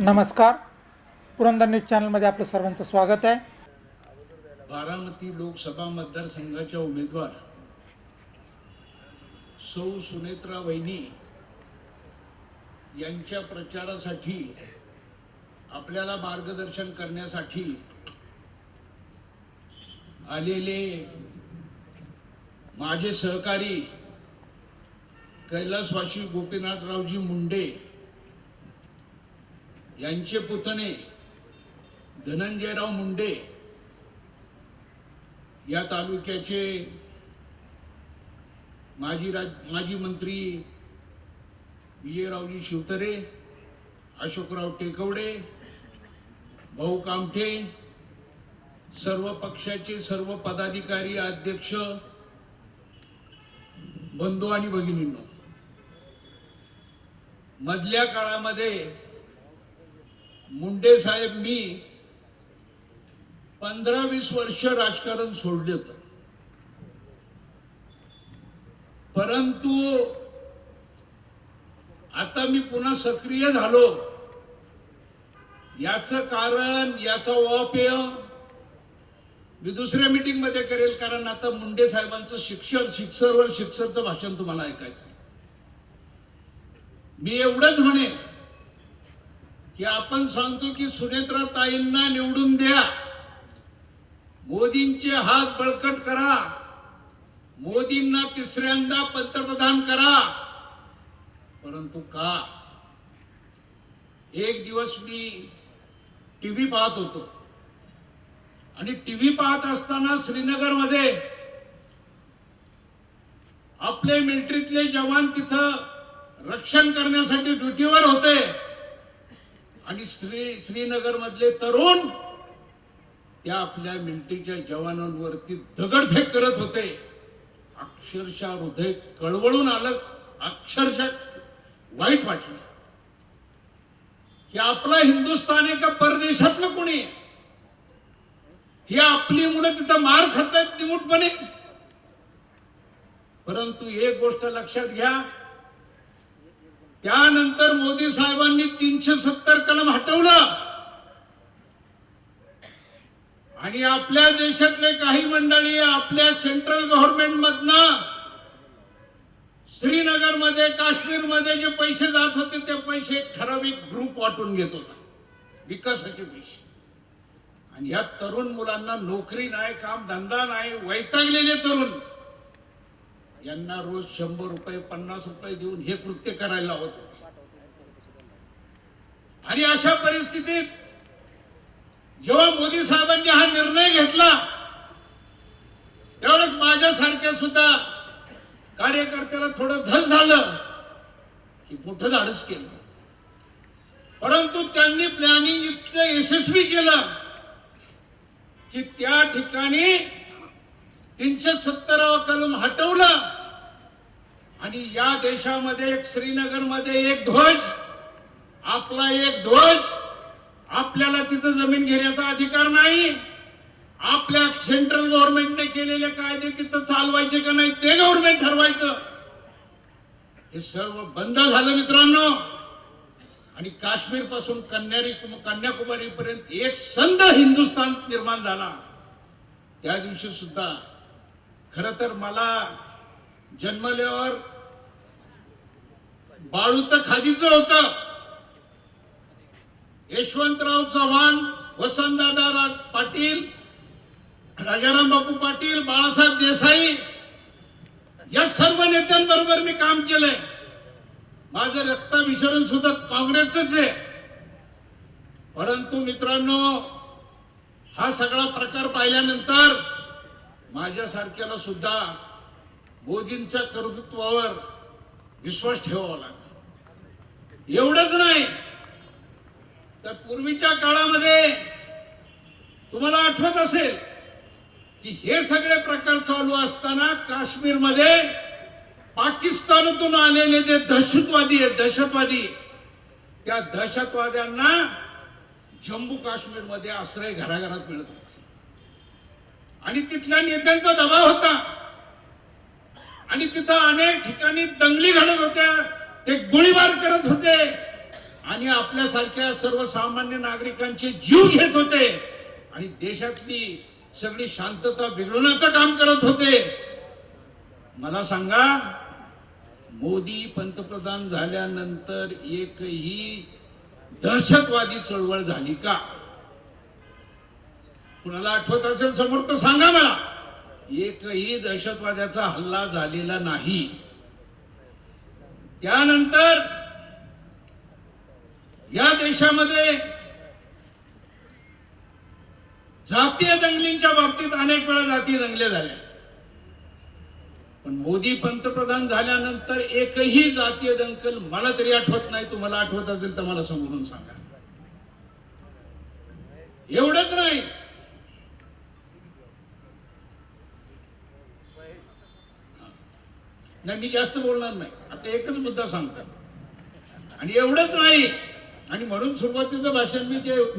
नमस्कार. पुरंदर न्यूज चॅनलमध्ये आपलं सर्वांचं स्वागत आहे. बारामती लोकसभा मतदारसंघाच्या उमेदवार सौ सुनेत्रा वहिनी यांच्या प्रचारासाठी आपल्याला मार्गदर्शन करण्यासाठी आलेले माझे सहकारी कैलासवासी गोपीनाथरावजी मुंडे यांचे पुतणे धनंजयराव मुंडे या तालुक्याचे माजी राज माजी मंत्री विजयरावजी शिवतरे अशोकराव टेकवडे भाऊ कामठे सर्व पक्षाचे सर्व पदाधिकारी अध्यक्ष बंधू आणि भगिनींनो मधल्या काळामध्ये मुंडे साहेब मी पंधरा वीस वर्ष राजकारण सोडले होतं परंतु आता मी पुन्हा सक्रिय झालो याच कारण याचा अपेय मी दुसऱ्या मीटिंगमध्ये करेल कारण आता मुंडे साहेबांचं शिक्षण शिक्षरवर शिक्षरचं भाषण तुम्हाला ऐकायचं आहे. मी एवढंच म्हणेन की आपण सांगतो की सुनेत्रा ताईंना निवडून द्या. मोदींचे हात बळकट करा. मोदींना तिसऱ्यांदा पंतप्रधान करा. परंतु का? एक दिवस मी टीव्ही पाहत होतो. आणि टीव्ही पाहत असताना श्रीनगरमध्ये आपले मिलिटरीतले जवान तिथं रक्षण करण्यासाठी ड्युटीवर होते. आणि श्री श्रीनगर मधले तरुण त्या आपल्या मिलिटरीच्या जवानांवरती दगडफेक करत होते. अक्षरशः हृदय कळवळून आलं. अक्षरशः वाईट वाटलं. की आपला हिंदुस्थान आहे का परदेशातलं कोणी? हे ही आपली मुलं तिथं मार खात आहेत निमूटपणे. परंतु एक गोष्ट लक्षात घ्या. त्यानंतर मोदी साहेबांनी तीनशे सत्तर कलम हटवलं. आणि आपल्या देशातले काही मंडळी आपल्या सेंट्रल गव्हर्नमेंट मधनं श्रीनगरमध्ये काश्मीरमध्ये जे पैसे जात होते ते पैसे ठराविक ग्रुप वाटून घेत होता. विकासाचे पैसे. आणि या तरुण मुलांना नोकरी नाही काम धंदा नाही वैतागलेले तरुण. यांना रोज शंभर रुपये पन्नास रुपये देऊन हे कृत्य करायला होत. आणि अशा परिस्थितीत जेव्हा मोदी साहेबांनी हा निर्णय घेतला त्यावेळेस माझ्यासारख्या सुद्धा कार्यकर्त्याला थोडं धस झालं की मोठं धाडस केलं. परंतु त्यांनी प्लॅनिंग इतकं यशस्वी केलं की त्या ठिकाणी तीनशे सत्तरावा कलम हटवलं. आणि या देशामध्ये एक श्रीनगरमध्ये एक ध्वज आपला एक ध्वज आपल्याला तिथं जमीन घेण्याचा अधिकार नाही. आपल्या सेंट्रल गव्हर्नमेंटने केलेले कायदे तिथं चालवायचे का नाही ते गव्हर्नमेंट ठरवायचं. हे सर्व बंद झालं मित्रांनो. आणि काश्मीरपासून कन्यारी कन्याकुमारी पर्यंत एक संध हिंदुस्थान निर्माण झाला. त्या दिवशी सुद्धा खर तर मला जन्मल्यावर बाळू तर खादीच होत यशवंतराव चव्हाण वसंतदादा राज पाटील राजाराम बापू पाटील बाळासाहेब देसाई या सर्व नेत्यांबरोबर मी काम केलंय. माझं रक्ताभिसरण सुद्धा काँग्रेसच आहे. परंतु मित्रांनो हा सगळा प्रकार पाहिल्यानंतर माझ्यासारख्याला सुद्धा मोदींच्या कर्तृत्वावर विश्वास ठेवावा लागला एवढंच नाही तर पूर्वीच्या काळामध्ये तुम्हाला आठवत असेल की हे सगळे प्रकार चालू असताना काश्मीरमध्ये पाकिस्तानातून आलेले जे दहशतवादी आहेत दहशतवादी त्या दहशतवाद्यांना जम्मू काश्मीरमध्ये आश्रय घराघरात मिळत होता. आणि तिथल्या नेत्यांचा दबाव होता. आणि तिथं अनेक ठिकाणी दंगली घडत होत्या. ते गोळीबार करत होते. आणि आपल्यासारख्या सर्वसामान्य नागरिकांचे जीव घेत होते. आणि देशातली सगळी शांतता बिघडवण्याचं काम करत होते. मला सांगा मोदी पंतप्रधान झाल्यानंतर एकही दहशतवादी चळवळ झाली का? कुणाला आठवत असेल समोर तर सांगा मला. एकही दहशतवाद्याचा हल्ला झालेला नाही. त्यानंतर या देशामध्ये जातीय दंगलींच्या बाबतीत अनेक वेळा जातीय दंगल्या झाल्या पण मोदी पंतप्रधान झाल्यानंतर एकही जातीय दंगल मला तरी आठवत नाही. तुम्हाला आठवत असेल तर मला समजून सांगा. एवढंच नाही. नाही मी जास्त बोलणार नाही. आता एकच मुद्दा सांगतात आणि एवढंच नाही. आणि म्हणून सुरुवातीचं भाषण मी जे मी